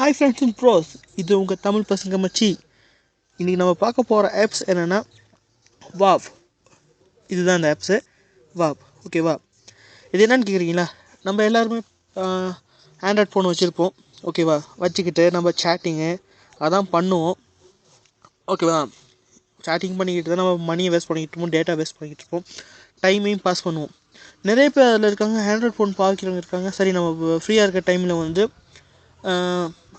Hi friends and pros இது உங்கள் தமிழ் பசங்க மச்சி. இன்றைக்கி நம்ம பார்க்க போகிற ஆப்ஸ் என்னென்னா வாவ் இதுதான் இந்த ஆப்ஸு வாவ் ஓகேவா இது என்னன்னு கேட்குறீங்களா நம்ம எல்லாருமே ஆண்ட்ராய்ட் ஃபோன் வச்சுருப்போம். ஓகேவா வச்சுக்கிட்டு நம்ம சேட்டிங்கு அதான் பண்ணுவோம். ஓகேவா சேட்டிங் பண்ணிக்கிட்டு தான் நம்ம மணியை வேஸ்ட் பண்ணிக்கிட்டு இருப்போம் டேட்டா வேஸ்ட் பண்ணிக்கிட்டு இருப்போம். டைமையும் பாஸ் பண்ணுவோம். நிறைய பேர் அதில் இருக்காங்க ஆண்ட்ராய்ட் ஃபோன் பார்க்குறவங்க இருக்காங்க. சரி நம்ம ஃப்ரீயாக இருக்க டைமில் வந்து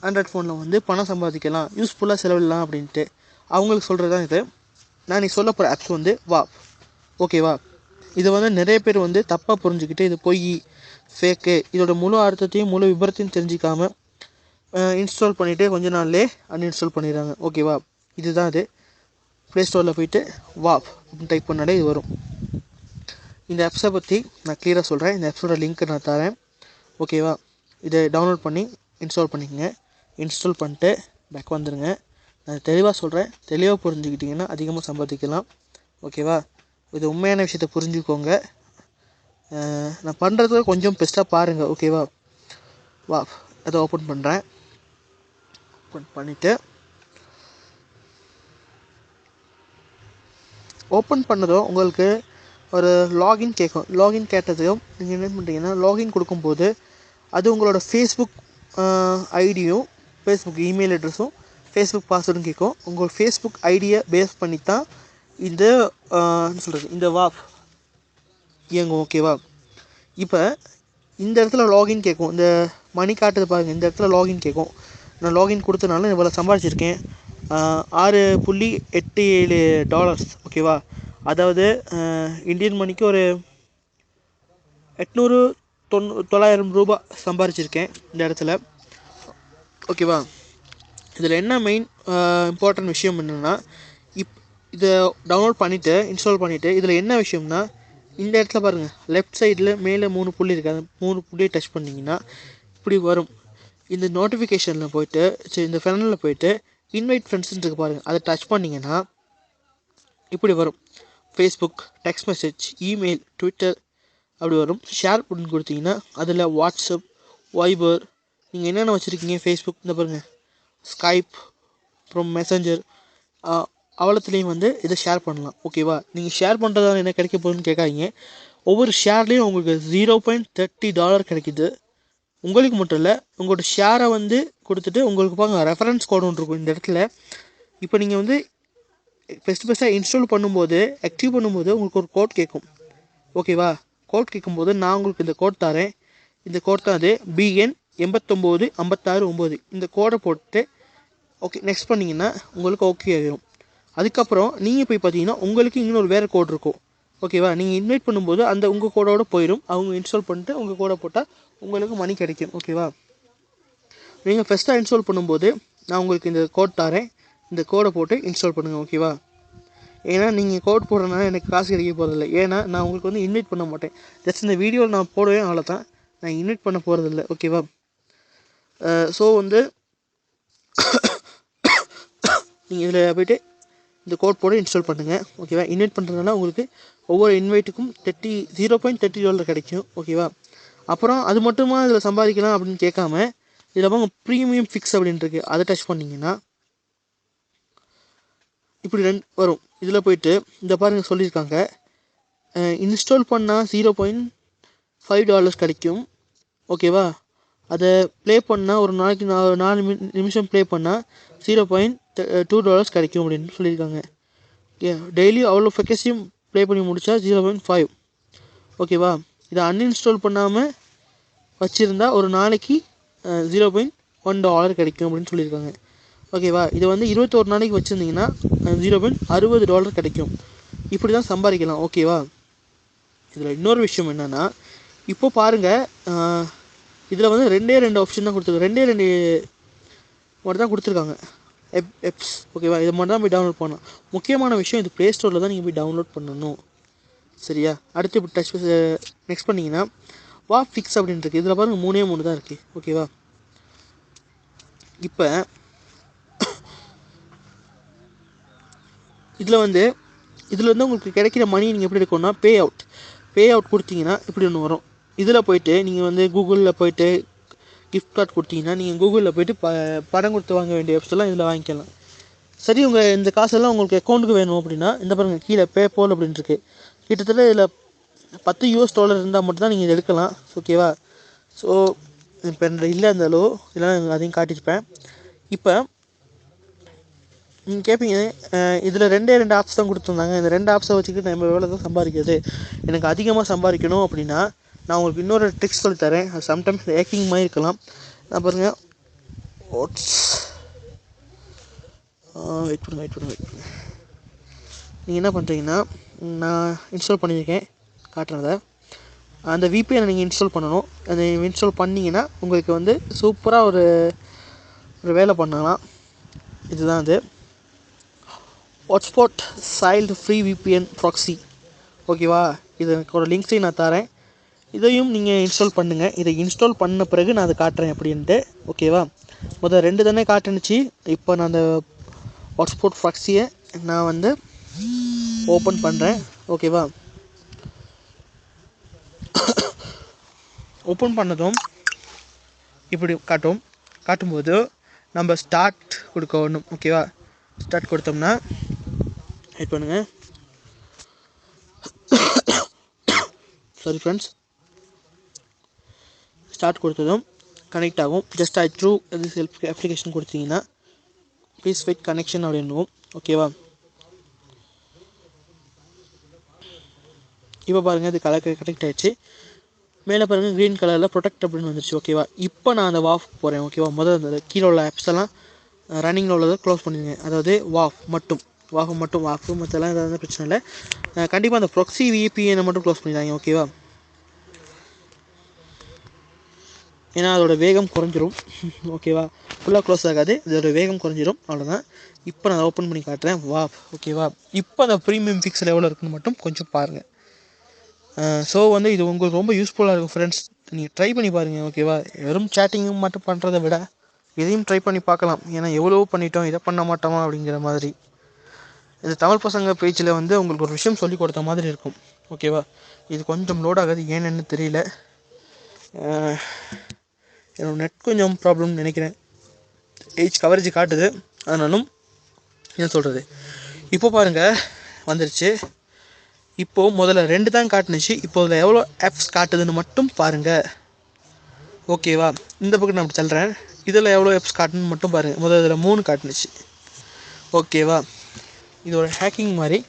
ஆண்ட்ராய்ட் ஃபோனில் வந்து பணம் சம்பாதிக்கலாம் யூஸ்ஃபுல்லாக செலவிடலாம் அப்படின்ட்டு. அவங்களுக்கு சொல்கிறது தான் இது. நான் நீ சொல்ல போகிற ஆப்ஸ் வந்து வா ஓகேவா இதை வந்து நிறைய பேர் வந்து தப்பாக புரிஞ்சுக்கிட்டு இது பொய் ஃபேக்கு இதோட முழு அர்த்தத்தையும் முழு விபரத்தையும் தெரிஞ்சிக்காமல் இன்ஸ்டால் பண்ணிவிட்டு கொஞ்ச நாள்லே அன்இன்ஸ்டால் பண்ணிடுறாங்க. ஓகேவா இதுதான் அது ப்ளே ஸ்டோரில் போயிட்டு வாப் அப்படின்னு டைப் பண்ணாலே இது வரும். இந்த ஆப்ஸை பற்றி நான் க்ளியராக சொல்கிறேன் இந்த ஆப்ஸோட லிங்க் நான் தரேன். ஓகேவா இதை டவுன்லோட் பண்ணி இன்ஸ்டால் பண்ணிக்கங்க. இன்ஸ்டால் பண்ணிட்டு பேக் வந்துடுங்க நான் தெளிவாக சொல்கிறேன் தெளிவாக புரிஞ்சுக்கிட்டிங்கன்னா அதிகமாக சம்பாதிக்கலாம். ஓகேவா இது உண்மையான விஷயத்த புரிஞ்சுக்கோங்க. நான் பண்ணுறதுக்கு கொஞ்சம் பெஸ்ட்டாக பாருங்கள் ஓகேவா வா? அதை ஓப்பன் பண்ணுறேன் ஓப்பன் பண்ணிவிட்டு ஓப்பன் பண்ணதும் உங்களுக்கு ஒரு லாகின் கேட்கும் லாகின் கேட்டதும் நீங்கள் என்ன பண்ணுறீங்கன்னா லாகின் கொடுக்கும்போது அது உங்களோட ஃபேஸ்புக் ஐடியும் ஃபேஸ்புக் இமெயில் அட்ரஸும் ஃபேஸ்புக் பாஸ்வேர்டும் கேட்கும். உங்கள் ஃபேஸ்புக் ஐடியை பேஸ் பண்ணி தான் இந்த என்ன சொல்கிறது இந்த வாப் இயங்கும் ஓகேவா இப்போ இந்த இடத்துல லாகின் கேட்கும். இந்த மணி காட்டுது பாருங்கள் இந்த இடத்துல லாகின் கேட்கும். நான் லாகின் கொடுத்தனால இவ்வளோ சம்பாதிச்சிருக்கேன். ஆறு புள்ளி எட்டு ஏழு டாலர்ஸ் ஓகேவா அதாவது இந்தியன் மணிக்கு ஒரு எட்நூறு தொண்ணூ தொள்ளாயிரம் ரூபாய் சம்பாரிச்சிருக்கேன் இந்த இடத்துல. ஓகேவா? இதில் என்ன மெயின் இம்பார்ட்டன்ட் விஷயம் என்னென்னா இப் இதை டவுன்லோட் பண்ணிவிட்டு இன்ஸ்டால் பண்ணிவிட்டு இதில் என்ன விஷயம்னா இந்த இடத்துல பாருங்கள் லெஃப்ட் சைடில் மேலே மூணு புள்ளி இருக்குது அந்த மூணு புள்ளியை டச் பண்ணிங்கன்னா இப்படி வரும். இந்த நோட்டிஃபிகேஷனில் போயிட்டு சரி இந்த ஃபெனலில் போயிட்டு இன்வைட் ஃப்ரெண்ட்ஸ்ன்னு இருக்கு பாருங்கள் அதை டச் பண்ணிங்கன்னா இப்படி வரும். Facebook text message email Twitter அப்படி வரும். ஷேர் பண்ணி கொடுத்தீங்கன்னா அதில் வாட்ஸ்அப் வைபர் நீங்கள் என்னென்ன வச்சுருக்கீங்க? ஃபேஸ்புக் இந்த பாருங்கள் ஸ்கைப் அப்புறம் மெசஞ்சர் அவ்வளோத்துலேயும் வந்து இதை ஷேர் பண்ணலாம். ஓகேவா நீங்கள் ஷேர் பண்ணுறதால என்ன கிடைக்க போகுதுன்னு கேட்காதீங்க. ஒவ்வொரு ஷேர்லேயும் உங்களுக்கு ஜீரோ பாயிண்ட் தேர்ட்டி டாலர் கிடைக்குது. உங்களுக்கு மட்டும் இல்லை உங்களோட ஷேரை வந்து கொடுத்துட்டு உங்களுக்கு பாருங்க ரெஃபரன்ஸ் கோடு ஒன்று இருக்கும் இந்த இடத்துல. இப்போ நீங்கள் வந்து ஃபஸ்ட்டு ஃபஸ்ட்டாக இன்ஸ்டால் பண்ணும்போது ஆக்டிவ் பண்ணும்போது உங்களுக்கு ஒரு கோட் கேட்கும். ஓகேவா கோட் கேட்கும்போது நான் உங்களுக்கு இந்த கோட் தரேன். இந்த கோட் தான் அது. பிஎன் எண்பத்தொம்போது ஐம்பத்தாறு ஒம்பது. இந்த கோடை போட்டு ஓகே நெக்ஸ்ட் பண்ணிங்கன்னா உங்களுக்கு ஓகே ஆகிரும் அதுக்கப்புறம் நீங்கள் போய் பார்த்தீங்கன்னா உங்களுக்கு இன்னொரு வேறு கோட் இருக்கும். ஓகேவா நீங்கள் இன்வைட் பண்ணும்போது அந்த உங்கள் கோடோட போயிடும் அவங்க இன்ஸ்டால் பண்ணிட்டு உங்கள் கோடை போட்டால் உங்களுக்கு மணி கிடைக்கும். ஓகேவா நீங்கள் ஃபஸ்ட்டாக இன்ஸ்டால் பண்ணும்போது நான் உங்களுக்கு இந்த கோட் தரேன். இந்த கோடை போட்டு இன்ஸ்டால் பண்ணுங்கள் ஓகேவா ஏன்னா நீங்கள் கோட் போடுறதுனால எனக்கு காசு கிடைக்க போகிறதில்ல ஏன்னா நான் உங்களுக்கு வந்து இன்வைட் பண்ண மாட்டேன். ஜஸ்ட் இந்த வீடியோவில் நான் போடுவேன் அவ்வளோதான் நான் இன்வைட் பண்ண போகிறதில்ல ஓகேவா ஸோ வந்து நீங்கள் இதில் போய்ட்டு இந்த கோட் போட்டு இன்ஸ்டால் பண்ணுங்கள் ஓகேவா இன்வைட் பண்ணுறதுனால உங்களுக்கு ஒவ்வொரு இன்வைட்டுக்கும் thirty zero point thirty dollar கிடைக்கும் ஓகேவா அப்புறம் அது மட்டுமா இதில் சம்பாதிக்கலாம் அப்படின்னு கேட்காம இதில் வாங்க ப்ரீமியம் ஃபிக்ஸ் அப்படின்னு இருக்கு. அதை டச் பண்ணிங்கன்னா இப்படி ரெண்டு வரும். இதில் போயிட்டு இந்த பாருங்க சொல்லியிருக்காங்க. இன்ஸ்டால் பண்ணால் ஜீரோ பாயிண்ட் ஃபைவ் டாலர்ஸ் கிடைக்கும் ஓகேவா அதை ப்ளே பண்ணால் ஒரு நாளைக்கு நா- நாலு மி- நிமிஷம் ப்ளே பண்ணால் ஜீரோ பாயிண்ட் டூ டாலர்ஸ் கிடைக்கும் அப்படின்னு சொல்லியிருக்காங்க. ஓகே அவ்வளோ ஃபெக்கஸையும் ப்ளே பண்ணி முடித்தா ஜீரோ பாயிண்ட் ஃபைவ் ஓகேவா இதை அன்இன்ஸ்டால் பண்ணாமல் வச்சுருந்தா ஒரு நாளைக்கு ஜீரோ பாயிண்ட் ஒன் டாலர் கிடைக்கும் அப்படின்னு சொல்லியிருக்காங்க. ஓகேவா இதை வந்து இருபத்தோரு நாளைக்கு வச்சுருந்தீங்கன்னா ஜீரோ பாயிண்ட் அறுபது டாலர் கிடைக்கும். இப்படி தான் சம்பாதிக்கலாம் ஓகேவா இதில் இன்னொரு விஷயம் என்னென்னா இப்போ பாருங்கள் இதில் வந்து ரெண்டே ரெண்டு ஆப்ஷன் தான் கொடுத்துருக்கு ரெண்டே ரெண்டு மட்டும் தான் கொடுத்துருக்காங்க எப் எப்ஸ் ஓகேவா இதை மட்டும் தான் போய் டவுன்லோட் பண்ணணும். முக்கியமான விஷயம் இது ப்ளே ஸ்டோரில் தான் நீங்கள் போய் டவுன்லோட் பண்ணணும். சரியா? அடுத்து இப்போ டச் நெக்ஸ்ட் பண்ணிங்கன்னா வா ஃபிக்ஸ் அப்படின்னு இருக்குது இதில் பாருங்கள் மூணே மூணு தான் இருக்குது ஓகேவா இப்போ இதில் வந்து இதில் வந்து உங்களுக்கு கிடைக்கிற மணி நீங்கள் எப்படி எடுக்கணும்னா பே அவுட் பே அவுட் கொடுத்தீங்கன்னா இப்படி ஒன்று வரும். இதில் போயிட்டு நீங்கள் வந்து கூகுளில் போயிட்டு கிஃப்ட் கார்ட் கொடுத்தீங்கன்னா நீங்கள் கூகுளில் போயிட்டு ப படம் கொடுத்து வாங்க வேண்டிய வெப்ஸ்லாம் இதில் வாங்கிக்கலாம். சரி உங்கள் இந்த காசெல்லாம் உங்களுக்கு அக்கௌண்ட்டுக்கு வேணும் அப்படின்னா இந்த பாருங்கள் கீழே பே போல் அப்படின்ட்டுருக்கு கிட்டத்தட்ட இதில் பத்து யூஎஸ் டாலர் இருந்தால் மட்டும்தான் நீங்கள் இதை எடுக்கலாம். ஓகேவா ஸோ இப்போ என்கிட்ட இல்லை இருந்தாலோ இதெல்லாம் அதையும் காட்டியிருப்பேன். இப்போ நீங்கள் கேட்பீங்க இதில் ரெண்டே ரெண்டு ஆப்ஸ் தான் கொடுத்துருந்தாங்க. இந்த ரெண்டு ஆப்ஸை வச்சுக்கிட்டு நம்ம எவ்வளோ தான் சம்பாதிக்கிறது? எனக்கு அதிகமாக சம்பாதிக்கணும் அப்படின்னா நான் உங்களுக்கு இன்னொரு ட்ரிக்ஸ் சொல்லி தரேன். அது சம்டைம்ஸ் ஹேக்கிங் மாதிரி இருக்கலாம். நான் பாருங்கள் ஓட்ஸ் வெயிட் பண்ணுங்க வெயிட் பண்ணுங்க வெயிட் பண்ணுங்க. நீங்கள் என்ன பண்ணுறீங்கன்னா நான் இன்ஸ்டால் பண்ணியிருக்கேன். காட்டுறதை. அந்த விபிஎனை நீங்கள் இன்ஸ்டால் பண்ணணும். அந்த இன்ஸ்டால் பண்ணிங்கன்னா உங்களுக்கு வந்து சூப்பராக ஒரு ஒரு வேலை பண்ணலாம். இதுதான் அது. Hotspot Shield free VPN proxy ஓகேவா இதோட லிங்க்ஸையும் நான் தரேன். இதையும் நீங்கள் இன்ஸ்டால் பண்ணுங்கள் இதை இன்ஸ்டால் பண்ண பிறகு நான் அதை காட்டுறேன் அப்படின்ட்டு. ஓகேவா முதல் ரெண்டு தானே காட்டுனுச்சு. இப்போ நான் அந்த ஹாட்ஸ்பாட் ஃப்ளக்ஸியை நான் வந்து ஓப்பன் பண்ணுறேன் ஓகேவா ஓப்பன் பண்ணதும் இப்படி காட்டும். காட்டும்போது நம்ம ஸ்டார்ட் கொடுக்கணும் ஓகேவா ஸ்டார்ட் கொடுத்தோம்னா வெயிட் பண்ணுங்கள் சாரி ஃப்ரெண்ட்ஸ் ஸ்டார்ட் கொடுத்ததும் கனெக்ட் ஆகும். ஜஸ்ட் ஐ த்ரூ அது செல்ஃப் அப்ளிகேஷன் கொடுத்தீங்கன்னா ப்ளீஸ் வெயிட் கனெக்ஷன் அப்படின்னு ஓகேவா இப்போ பாருங்கள் இது கலர் கனெக்ட் ஆயிடுச்சு. மேலே பாருங்கள் க்ரீன் கலரில் ப்ரொடெக்ட் அப்படின்னு வந்துருச்சு. ஓகேவா இப்போ நான் அந்த வாஃப் போகிறேன் ஓகேவா முதல் அந்த கீழே உள்ள ஆப்ஸ் எல்லாம் ரன்னிங்கில் உள்ளதை க்ளோஸ் பண்ணிடுங்க. அதாவது வாஃப் மட்டும். வாஃப் மட்டும் வாஃப் மற்றெல்லாம் எதாவது பிரச்சனை இல்லை. கண்டிப்பாக அந்த ப்ரொக்ஸி விபிஎனை மட்டும் க்ளோஸ் பண்ணிடுறாங்க ஓகேவா ஏன்னா அதோட வேகம் குறைஞ்சிரும். ஓகேவா ஃபுல்லாக க்ளோஸ் ஆகாது. இதோட வேகம் குறைஞ்சிரும். அவ்வளோதான் இப்போ நான் ஓப்பன் பண்ணி காட்டுறேன். வா ஓகேவா இப்போ அந்த ப்ரீமியம் ஃபிக்ஸில் எவ்வளோ இருக்குன்னு மட்டும் கொஞ்சம் பாருங்கள் ஸோ வந்து இது உங்களுக்கு ரொம்ப யூஸ்ஃபுல்லாக இருக்கும் ஃப்ரெண்ட்ஸ் நீங்கள் ட்ரை பண்ணி பாருங்கள் ஓகேவா வெறும் சேட்டிங்கும் மட்டும் பண்ணுறதை விட இதையும் ட்ரை பண்ணி பார்க்கலாம். ஏன்னா எவ்வளோ பண்ணிட்டோம் இதை பண்ண மாட்டோமா அப்படிங்கிற மாதிரி. இந்த தமிழ் பசங்க பேச்சில் வந்து உங்களுக்கு ஒரு விஷயம் சொல்லி கொடுத்த மாதிரி இருக்கும். ஓகேவா இது கொஞ்சம் லோட் ஆகாது. ஏன்னு தெரியல. என்னோடய என்னோட நெட் கொஞ்சம் ப்ராப்ளம்னு நினைக்கிறேன். ஏஜ் கவரேஜ் காட்டுது. ஆனாலும் என்ன சொல்கிறது இப்போ பாருங்கள் வந்துருச்சு. இப்போது முதல்ல ரெண்டு தான் காட்டுனுச்சு. இப்போ இதில் எவ்வளோ ஆப்ஸ் காட்டுதுன்னு மட்டும் பாருங்கள் ஓகேவா இந்த பக்கம் நான் அப்படி சொல்கிறேன் இதில் எவ்வளோ ஆப்ஸ் காட்டுன்னு மட்டும் பாருங்கள் முதல்ல இதில் மூணு காட்டுனுச்சு. ஓகேவா இது ஒரு ஹேக்கிங் மாதிரி.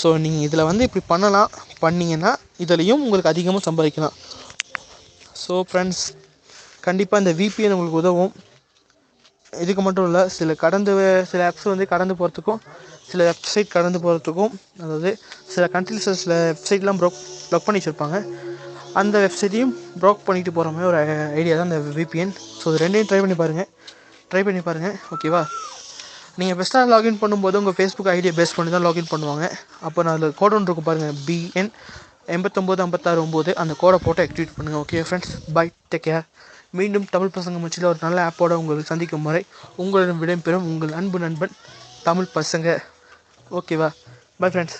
ஸோ நீங்கள் இதில் வந்து இப்படி பண்ணலாம். பண்ணிங்கன்னா இதுலேயும் உங்களுக்கு அதிகமாக சம்பாதிக்கலாம். ஸோ ஃப்ரெண்ட்ஸ் கண்டிப்பாக இந்த விபிஎன் உங்களுக்கு உதவும். இதுக்கு மட்டும் இல்லை சில கடந்து சில ஆப்ஸ் வந்து கடந்து போகிறதுக்கும் சில வெப்சைட் கடந்து போகிறதுக்கும் அதாவது சில கண்ட்ரிஸில் சில வெப்சைட்லாம் ப்ரோக் ப்ளாக் பண்ணி வச்சுருப்பாங்க. அந்த வெப்சைட்டையும் ப்ரோக் பண்ணிட்டு போகிற மாதிரி ஒரு ஐடியா தான் இந்த விபிஎன் ஸோ இது ரெண்டையும் ட்ரை பண்ணி பாருங்கள் ட்ரை பண்ணி பாருங்கள் ஓகேவா நீங்கள் பெஸ்ட்டாக லாகின் பண்ணும்போது உங்கள் ஃபேஸ்புக் ஐடியை பேஸ் பண்ணி தான் லாகின் பண்ணுவாங்க. அப்போ நான் அதில் கோட் ஒன்று இருக்கும் பாருங்கள் பிஎன் எண்பத்தொம்போது ஐம்பத்தாறு ஒம்பது அந்த கோடை போட்டு ஆக்டிவேட் பண்ணுங்கள் okay friends bye take care மீண்டும் தமிழ் பசங்க மச்சியில் ஒரு நல்ல ஆப்போட உங்களை சந்திக்கும் வரை உங்களிடம் விடைபெறும் உங்கள் அன்பு நண்பன் தமிழ் பசங்க ஓகேவா பை ஃப்ரெண்ட்ஸ்